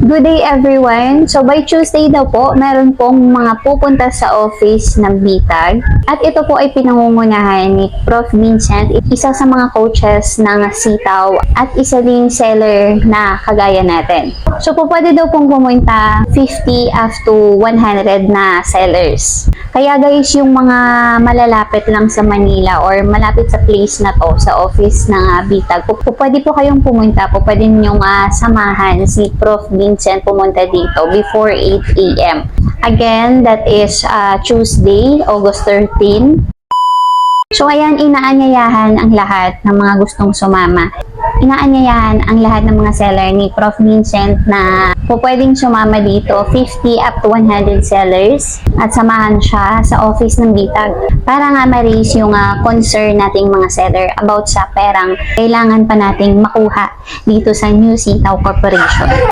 Good day everyone! So by Tuesday daw po, meron pong mga pupunta sa office ng BITAG. At ito po ay pinangungunahan ni Prof. Vincent, isa sa mga coaches ng Sitaw at isa ding seller na kagaya natin. So po pwede daw pong pumunta 50 up to 100 na sellers. Kaya guys, yung mga malalapit lang sa Manila or malapit sa place na to, sa office ng uh, BITAG, po, pwede po kayong pumunta, po pwede ninyong ah, samahan si Prof. Vincent pumunta dito before 8 a.m. Again, that is ah, Tuesday, August 13. So ayan, inaanyayahan ang lahat ng mga gustong sumama. Inaanyayahan ang lahat ng mga seller ni Prof. Vincent na po pwedeng sumama dito, 50 up to 100 sellers at samahan siya sa office ng Bitag para nga ma-raise yung ah, concern nating mga seller about sa perang kailangan pa nating makuha dito sa New Sitaw Corporation.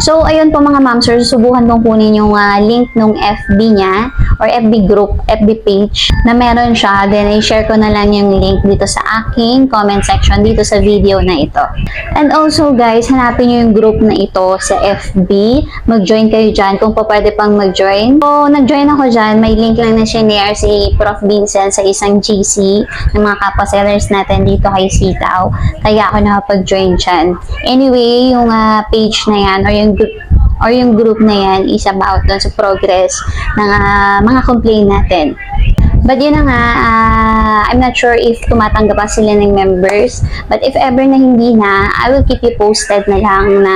So, ayun po mga ma'am, sir, subukan kong kunin yung ah, link nung FB niya or FB group, FB page na meron siya. Then, i-share ko na lang yung link dito sa aking comment section dito sa video na ito. And also, guys, hanapin nyo yung group na ito sa FB. Mag-join kayo dyan kung pa pwede pang mag-join. So, nag-join ako dyan. May link lang na share si Prof. Vincent sa isang GC ng mga kapwa sellers natin dito kay Sitaw. Kaya ako nakapag-join dyan. Anyway, yung ah, page na yan or yung or yung group na yan is about dun sa progress ng ah, mga complaint natin. But yun na nga, ah, I'm not sure if tumatanggap pa sila ng members. But if ever na hindi na, I will keep you posted na lang na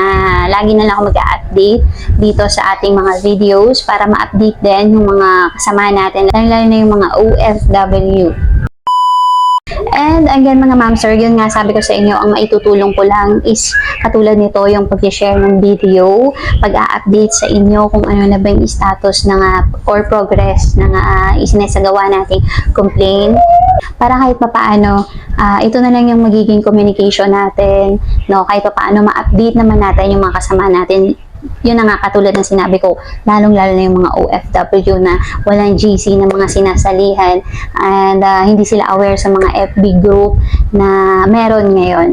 lagi na lang ako mag-update dito sa ating mga videos para ma-update din yung mga kasama natin, lalo na yung mga OFW. And again mga ma'am sir, yun nga sabi ko sa inyo, ang maitutulong ko lang is katulad nito yung pag-share ng video, pag-update sa inyo kung ano na ba yung status ng ah, or progress ng uh, isinasagawa nating complaint para kahit pa paano, ah, ito na lang yung magiging communication natin, no? kahit pa paano ma-update naman natin yung mga kasama natin yun na nga katulad ng sinabi ko, lalong-lalo na yung mga OFW na walang GC na mga sinasalihan and ah, hindi sila aware sa mga FB group na meron ngayon.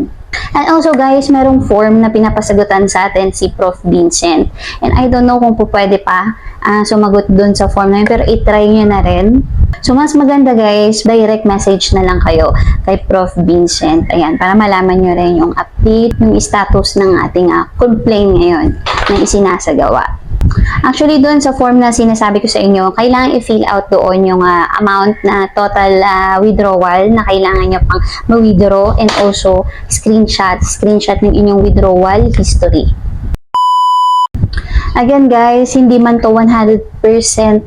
And also guys, merong form na pinapasagutan sa atin si Prof. Vincent. And I don't know kung po pwede pa ah, sumagot dun sa form na yun, pero itry nyo na rin. So mas maganda guys, direct message na lang kayo kay Prof. Vincent. Ayan, para malaman nyo rin yung update, yung status ng ating ah, complaint ngayon na isinasagawa. Actually, doon sa form na sinasabi ko sa inyo, kailangan i-fill out doon yung ah, amount na total ah, withdrawal na kailangan nyo pang ma-withdraw and also screenshot, screenshot ng inyong withdrawal history. Again guys, hindi man to 100%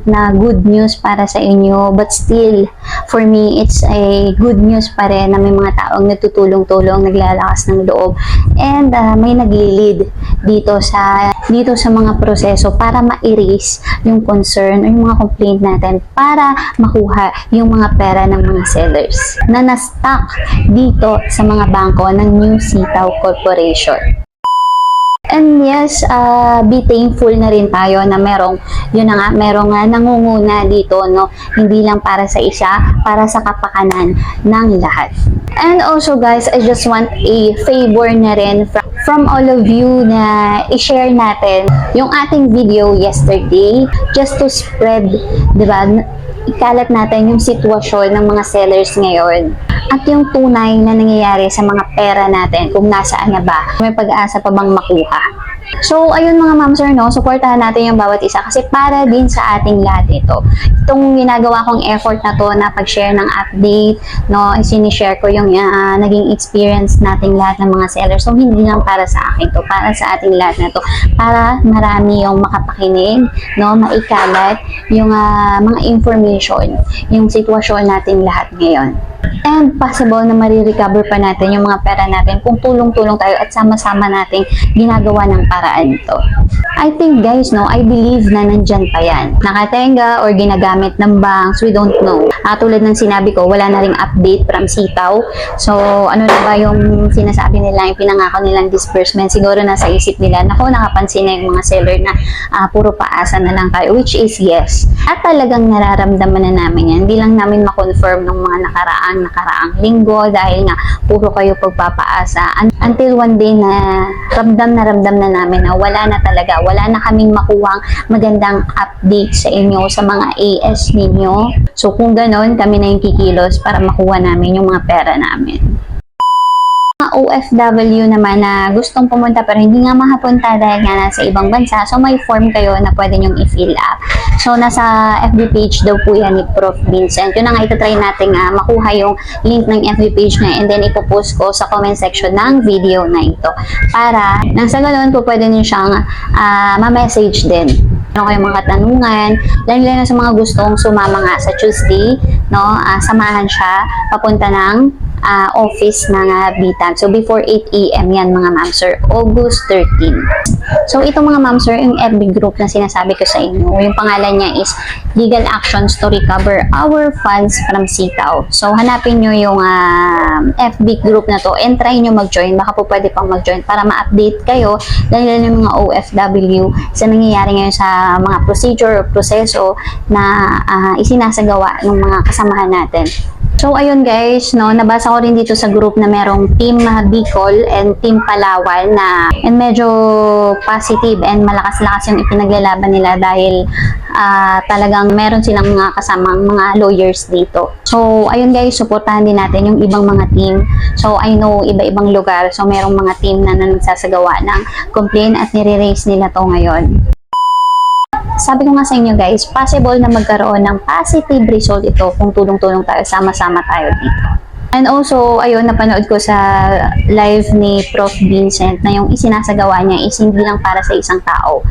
na good news para sa inyo, but still, for me, it's a good news pa rin na may mga taong natutulong-tulong, naglalakas ng loob, and ah, may nag-lead dito sa dito sa mga proseso para ma-erase yung concern o yung mga complaint natin para makuha yung mga pera ng mga sellers na na-stuck dito sa mga bangko ng New Sitaw Corporation. And yes, uh, be thankful na rin tayo na merong, yun na nga, merong uh, nangunguna dito, no? Hindi lang para sa isa, para sa kapakanan ng lahat. And also guys, I just want a favor na rin from, from all of you na i-share natin yung ating video yesterday just to spread, di ba, ikalat natin yung sitwasyon ng mga sellers ngayon at yung tunay na nangyayari sa mga pera natin kung nasaan na ba, may pag-asa pa bang makuha. So, ayun mga ma'am sir, no, supportahan natin yung bawat isa kasi para din sa ating lahat ito. Itong ginagawa kong effort na to na pag-share ng update, no, sinishare ko yung ah, naging experience nating lahat ng mga sellers. So, hindi lang para sa akin to, para sa ating lahat na to. Para marami yung makapakinig, no, maikalat yung ah, mga information, yung sitwasyon nating lahat ngayon. And possible na marirecover pa natin yung mga pera natin kung tulong-tulong tayo at sama-sama nating ginagawa ng paraan ito. I think guys, no, I believe na nandyan pa yan. Nakatenga or ginagamit ng banks, we don't know. Ah, tulad ng sinabi ko, wala na ring update from Sitaw. So, ano na ba yung sinasabi nila, yung pinangako nilang disbursement? Siguro nasa isip nila, nako, nakapansin na yung mga seller na ah, puro paasa na lang tayo, which is yes. At talagang nararamdaman na namin yan. Hindi lang namin makonfirm ng mga nakaraang nakaraang linggo dahil nga puro kayo pagpapaasa Un- until one day na ramdam na ramdam na namin na wala na talaga, wala na kaming makuhang magandang update sa inyo, sa mga AS ninyo. So kung ganon, kami na yung kikilos para makuha namin yung mga pera namin OFW naman na gustong pumunta pero hindi nga makapunta dahil nga nasa ibang bansa. So, may form kayo na pwede nyong i-fill up. So, nasa FB page daw po yan ni Prof. Vincent. Yun na nga itatry natin nga makuha yung link ng FB page na and then ipopost ko sa comment section ng video na ito. Para nang sa ganun po pwede nyo siyang ah, ma-message din. Ano kayong mga katanungan, lalo na sa mga gustong sumama nga sa Tuesday, no, ah, samahan siya papunta ng ah, office ng uh, BTAG. So, before 8 a.m. yan mga ma'am sir, August 13. So, ito mga ma'am sir, yung FB group na sinasabi ko sa inyo, yung pangalan niya is Legal Actions to Recover Our Funds from CITAO. So, hanapin nyo yung ah, FB group na to and try nyo mag-join. Baka po pwede pang mag-join para ma-update kayo dahil yung mga OFW sa nangyayari ngayon sa mga procedure o proseso na ah, isinasagawa ng mga kasamahan natin. So, ayun guys, no, nabasa ko rin dito sa group na merong Team Bicol and Team Palawan na and medyo positive and malakas-lakas yung ipinaglalaban nila dahil ah, talagang meron silang mga kasamang mga lawyers dito. So, ayun guys, supportahan din natin yung ibang mga team. So, I know iba-ibang lugar. So, merong mga team na, na nagsasagawa ng complaint at nire-raise nila to ngayon sabi ko nga sa inyo guys, possible na magkaroon ng positive result ito kung tulong-tulong tayo, sama-sama tayo dito. And also, ayun, napanood ko sa live ni Prof. Vincent na yung isinasagawa niya is hindi lang para sa isang tao.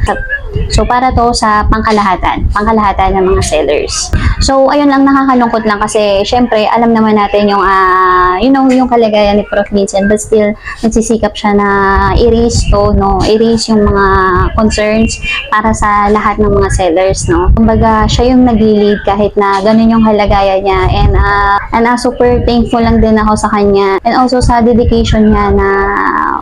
So, para to sa pangkalahatan, pangkalahatan ng mga sellers. So, ayun lang, nakakalungkot lang kasi, syempre, alam naman natin yung, ah, you know, yung kalagayan ni Prof. Vincent, but still, nagsisikap siya na i-raise to, no, i-raise yung mga concerns para sa lahat ng mga sellers, no. Kumbaga, siya yung nag-lead kahit na ganun yung halagayan niya and, ah, and ah, super thankful lang din ako sa kanya and also sa dedication niya na,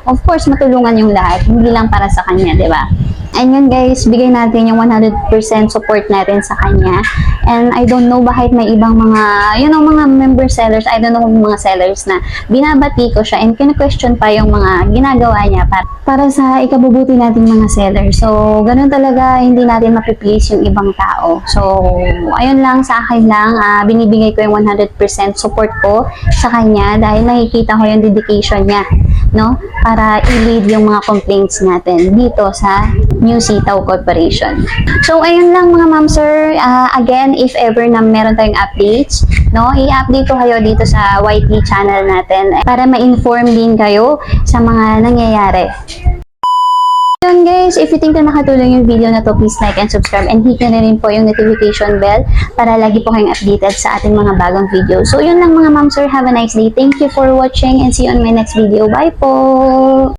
of course, matulungan yung lahat, hindi lang para sa kanya, di ba? And yun guys, bigay natin yung 100% support natin sa kanya. And I don't know bakit may ibang mga, you know, mga member sellers, I don't know mga sellers na binabati ko siya and kina-question pa yung mga ginagawa niya para, para sa ikabubuti nating mga sellers. So, ganun talaga, hindi natin mapiplease yung ibang tao. So, ayun lang sa akin lang, ah, binibigay ko yung 100% support ko sa kanya dahil nakikita ko yung dedication niya no? Para i-lead yung mga complaints natin dito sa New Sitaw Corporation. So, ayun lang mga ma'am sir. Ah, again, if ever na meron tayong updates, no? I-update ko kayo dito sa YT channel natin para ma-inform din kayo sa mga nangyayari. Yun guys, if you think na nakatulong yung video na to, please like and subscribe and hit na rin po yung notification bell para lagi po kayong updated sa ating mga bagong video. So yun lang mga ma'am sir, have a nice day. Thank you for watching and see you on my next video. Bye po!